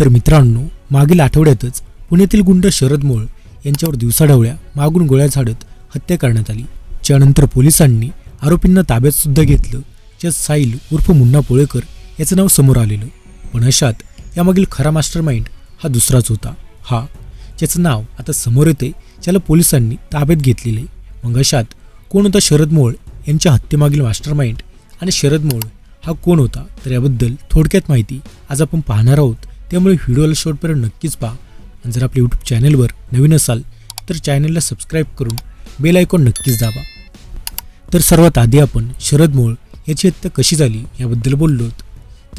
तर मित्रांनो मागील आठवड्यातच पुण्यातील गुंड शरद मोळ यांच्यावर दिवसाढवळ्या मागून गोळ्या झाडत हत्या करण्यात आली. त्यानंतर पोलिसांनी आरोपींना ताब्यात सुद्धा घेतलं. ज्यात साईल उर्फ मुन्ना पोळेकर याचं नाव समोर आलेलं. पण अशात यामागील खरा मास्टर माइंड हा दुसराच होता. हा ज्याचं नाव आता समोर येते ज्याला पोलिसांनी ताब्यात घेतलेले मग अशात कोण होता शरद मोळ यांच्या हत्येमागील मास्टर माइंड आणि शरद मोळ हा कोण होता? तर याबद्दल थोडक्यात माहिती आज आपण पाहणार आहोत. त्यामुळे व्हिडिओला शेवटपर्यंत नक्कीच पहा. आणि जर आपल्या यूट्यूब चॅनलवर नवीन असाल तर चॅनलला सबस्क्राईब करून बेल आयकॉन नक्कीच दाबा. तर सर्वात आधी आपण शरद मोळ याची हत्या कशी झाली याबद्दल बोललो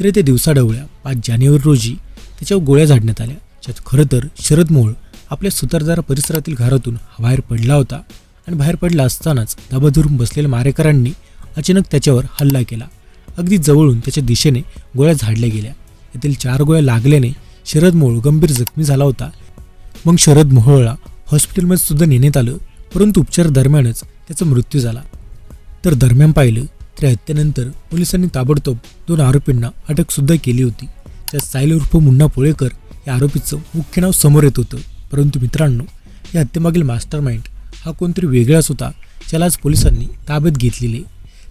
तर येत्या दिवसाढवळ्या पाच जानेवारी रोजी त्याच्यावर गोळ्या झाडण्यात आल्या. ज्यात खरं तर शरद मोळ आपल्या सुतारदारा परिसरातील घरातून बाहेर पडला होता आणि बाहेर पडला असतानाच दाबा धरून बसलेल्या मारेकरांनी अचानक त्याच्यावर हल्ला केला. अगदी जवळून त्याच्या दिशेने गोळ्या झाडल्या गेल्या. येथील चार गोळ्या लागल्याने शरद मोहोळ गंभीर जखमी झाला होता. मग शरद मोहोळला हॉस्पिटलमध्ये सुद्धा नेण्यात आलं परंतु उपचार दरम्यानच त्याचा मृत्यू झाला. तर दरम्यान पाहिलं तर हत्येनंतर पोलिसांनी ताबडतोब दोन आरोपींना अटक सुद्धा केली होती. त्यात साईल उर्फ मुन्ना पोळेकर या आरोपीचं मुख्य नाव समोर येत होतं. परंतु मित्रांनो या हत्येमागील मास्टर माइंड हा कोणतरी वेगळाच होता ज्याला आज पोलिसांनी ताब्यात घेतलेले.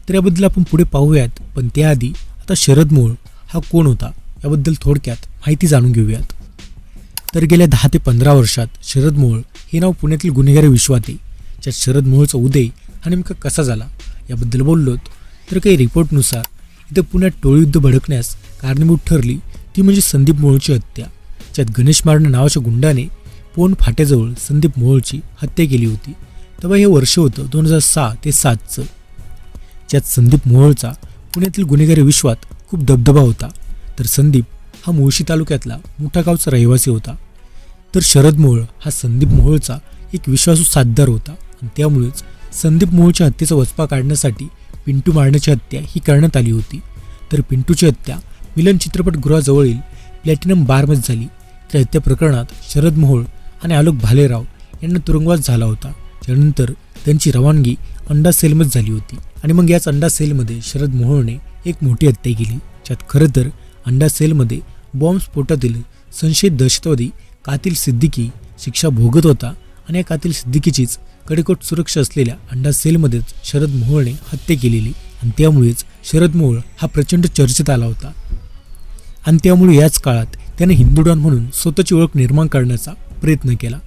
तर याबद्दल आपण पुढे पाहूयात पण त्याआधी आता शरद मोळ हा कोण होता? याबद्दल थोडक्यात माहिती जाणून घेऊयात. तर गेल्या दहा ते पंधरा वर्षात शरद मोहोळ हे नाव पुण्यातील गुन्हेगारी विश्वात आहे ज्यात शरद मोहोळचा उदय हा नेमका कसा झाला याबद्दल बोललोत. तर काही रिपोर्टनुसार इथं पुण्यात टोळीयुद्ध भडकण्यास कारणीभूत ठरली ती म्हणजे संदीप मोहोळची हत्या ज्यात गणेश मारणे नावाच्या गुंडाने पोन फाट्याजवळ संदीप मोहोळची हत्या केली होती. तेव्हा हे वर्ष होतं दोन हजार सहा ते सातचं. ज्यात संदीप मोहोळचा पुण्यातील गुन्हेगारी विश्वात खूप दबदबा होता. तर संदीप हा मुळशी तालुक्यातला मोठा गावचा रहिवासी होता. तर शरद मोहोळ हा संदीप मोहोळचा एक विश्वासू साथदार होता आणि त्यामुळेच संदीप मोहोळच्या हत्येचा वचपा काढण्यासाठी पिंटू मारण्याची हत्या ही करण्यात आली होती. तर पिंटूची हत्या मिलन चित्रपटगृहाजवळील प्लॅटिनम बारमध्ये झाली. त्या हत्या प्रकरणात शरद मोहोळ आणि आलोक भालेराव यांना तुरुंगवास झाला होता. त्यानंतर त्यांची रवानगी अंडा सेलमध्ये झाली होती आणि मग याच अंडा सेलमध्ये शरद मोहोळने एक मोठी हत्या केली. ज्यात खरं तर अंडा सेलमध्ये बॉम्ब स्फोटातील संशयित दहशतवादी कातील सिद्दीकी शिक्षा भोगत होता आणि या कातील सिद्दीकीचीच कडेकोट सुरक्षा असलेल्या अंडा सेलमध्येच शरद मोहोळने हत्या केलेली आणि त्यामुळेच शरद मोहोळ हा प्रचंड चर्चेत आला होता. आणि त्यामुळे याच काळात त्याने हिंदू डॉन म्हणून स्वतःची ओळख निर्माण करण्याचा प्रयत्न केला.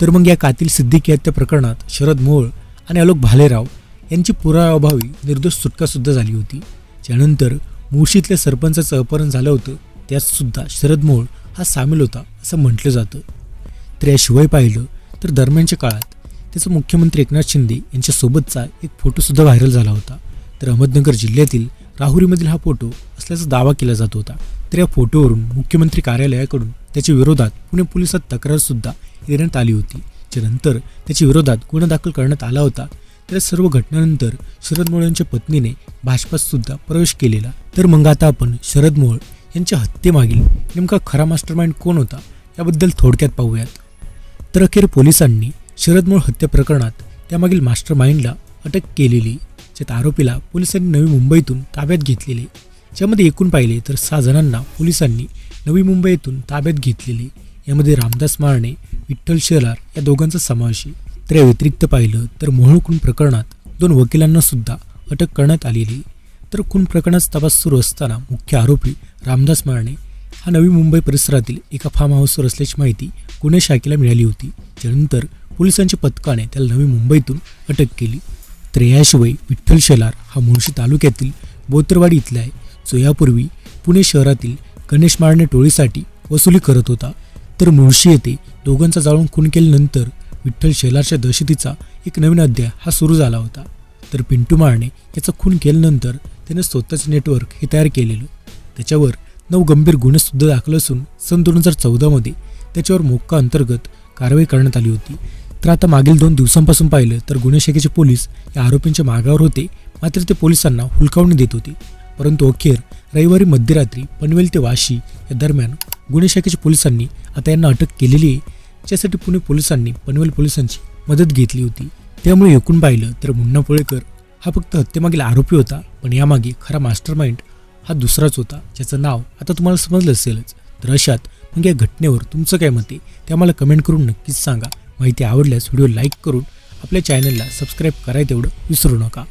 तर मग या कातील सिद्दीकी हत्या प्रकरणात शरद मोहोळ आणि आलोक भालेराव यांची पुराव्याअभावी निर्दोष सुटकासुद्धा झाली होती. त्यानंतर मुळशीतल्या सरपंचाचं अपहरण झालं होतं त्यातसुद्धा शरद मोहोळ हा सामील होता असं म्हटलं जातं. तर याशिवाय पाहिलं तर दरम्यानच्या काळात त्याचा मुख्यमंत्री एकनाथ शिंदे यांच्यासोबतचा एक फोटोसुद्धा व्हायरल झाला होता. तर अहमदनगर जिल्ह्यातील राहुरीमधील हा फोटो असल्याचा दावा केला जात होता. तर या फोटोवरून मुख्यमंत्री कार्यालयाकडून त्याच्या विरोधात पुणे पोलिसात तक्रारसुद्धा देण्यात आली होती त्यानंतर त्याच्या विरोधात गुन्हा दाखल करण्यात आला होता या सर्व घटनेनंतर शरद मोळ यांच्या पत्नीने भाजपात सुद्धा प्रवेश केलेला. तर मग आता आपण शरद मोळ यांच्या हत्येमागील नेमका खरा मास्टरमाइंड कोण होता याबद्दल थोडक्यात पाहूयात. तर अखेर पोलिसांनी शरद मोळ हत्या प्रकरणात त्यामागील मास्टर माइंडला अटक केलेली ज्यात आरोपीला पोलिसांनी नवी मुंबईतून ताब्यात घेतलेले. ज्यामध्ये एकूण पाहिले तर सहा जणांना पोलिसांनी नवी मुंबईतून ताब्यात घेतलेले. यामध्ये रामदास मारणे विठ्ठल शेलार या दोघांचा समावेश आहे. तर व्यतिरिक्त पाहिलं तर मोहोळ खून प्रकरणात दोन वकिलांना सुद्धा अटक करण्यात आलेली. तर खून प्रकरणाचा तपास सुरू असताना मुख्य आरोपी रामदास मारणे हा नवी मुंबई परिसरातील एका फार्म हाऊसवर असल्याची माहिती गुन्हे शाखेला मिळाली होती. त्यानंतर पोलिसांच्या पथकाने त्याला नवी मुंबईतून अटक केली. तर याशिवाय विठ्ठल शेलार हा मुळशी तालुक्यातील बोतरवाडी इथला आहे. जो यापूर्वी पुणे शहरातील गणेश मारणे टोळीसाठी वसुली करत होता. तर मुळशी येथे दोघांचा जाळून खून केल्यानंतर विठ्ठल शेलारच्या दहशतीचा एक नवीन अध्याय हा सुरू झाला होता. तर पिंटू मारणे याचा खून केल्यानंतर त्याने स्वतःचे नेटवर्क हे तयार केलेलं. त्याच्यावर नऊ गंभीर गुन्हेसुद्धा दाखल असून सन दोन हजार चौदामध्ये त्याच्यावर मोक्का अंतर्गत कारवाई करण्यात आली होती. तर आता मागील दोन दिवसांपासून पाहिलं तर गुन्हे शाखेचे पोलीस या आरोपींच्या मागावर होते मात्र ते पोलिसांना हुलकावणी देत होते. परंतु अखेर रविवारी मध्यरात्री पनवेल ते वाशी या दरम्यान गुन्हे शाखेच्या पोलिसांनी आता यांना अटक केलेली आहे. ज्यासाठी पुणे पोलिसांनी पनवेल पोलिसांची मदत घेतली होती. त्यामुळे एकूण पाहिलं तर मुन्ना पोळेकर हा फक्त हत्येमागील आरोपी होता पण यामागे खरा मास्टर माइंड हा दुसराच होता ज्याचं नाव आता तुम्हाला समजलं असेलच. तर अशात मग या घटनेवर तुमचं काय मते ते आम्हाला कमेंट करून नक्कीच सांगा. माहिती आवडल्यास व्हिडिओ लाईक करून आपल्या चॅनलला सबस्क्राईब करायला तेवढं विसरू नका.